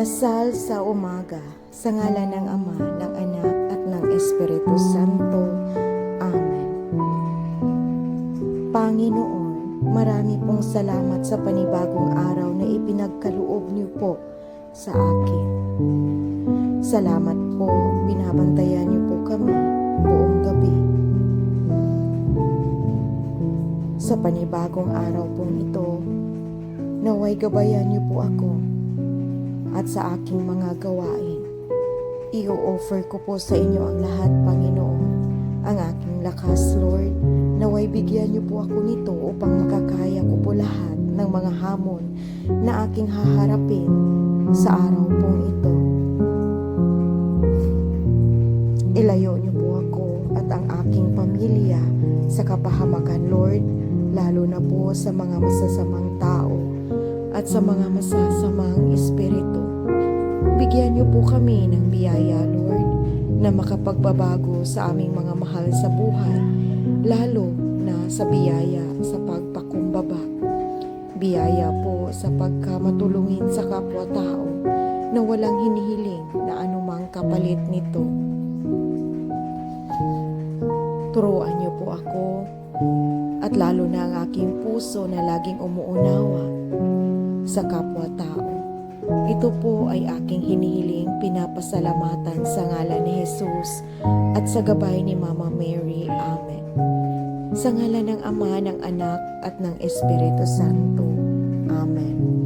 Dasal sa umaga, sa ngalan ng Ama, ng Anak, at ng Espiritu Santo. Amen. Panginoon, marami pong salamat sa panibagong araw na ipinagkaloob niyo po sa akin. Salamat po, binabantayan niyo po kami buong gabi. Sa panibagong araw pong ito, naway gabayan niyo po ako at sa aking mga gawain. I-offer ko po sa inyo ang lahat, Panginoon, ang aking lakas, Lord. Naway bigyan niyo po ako nito upang makakaya ko po lahat ng mga hamon na aking haharapin sa araw pong ito. Ilayo niyo po ako at ang aking pamilya sa kapahamakan, Lord, lalo na po sa mga masasamang tao at sa mga masasamang espiritu. Bigyan niyo po kami ng biyaya, Lord, na makapagbabago sa aming mga mahal sa buhay, lalo na sa biyaya sa pagpakumbaba. Biyaya po sa pagkamatulungin sa kapwa-tao na walang hinihiling na anumang kapalit nito. Turuan niyo po ako at lalo na ang aking puso na laging umuunawa sa kapwa-tao. Ito po ay aking hinihiling pinapasalamatan sa ngalan ni Jesus at sa gabay ni Mama Mary. Amen. Sa ngalan ng Ama, ng Anak at ng Espiritu Santo. Amen.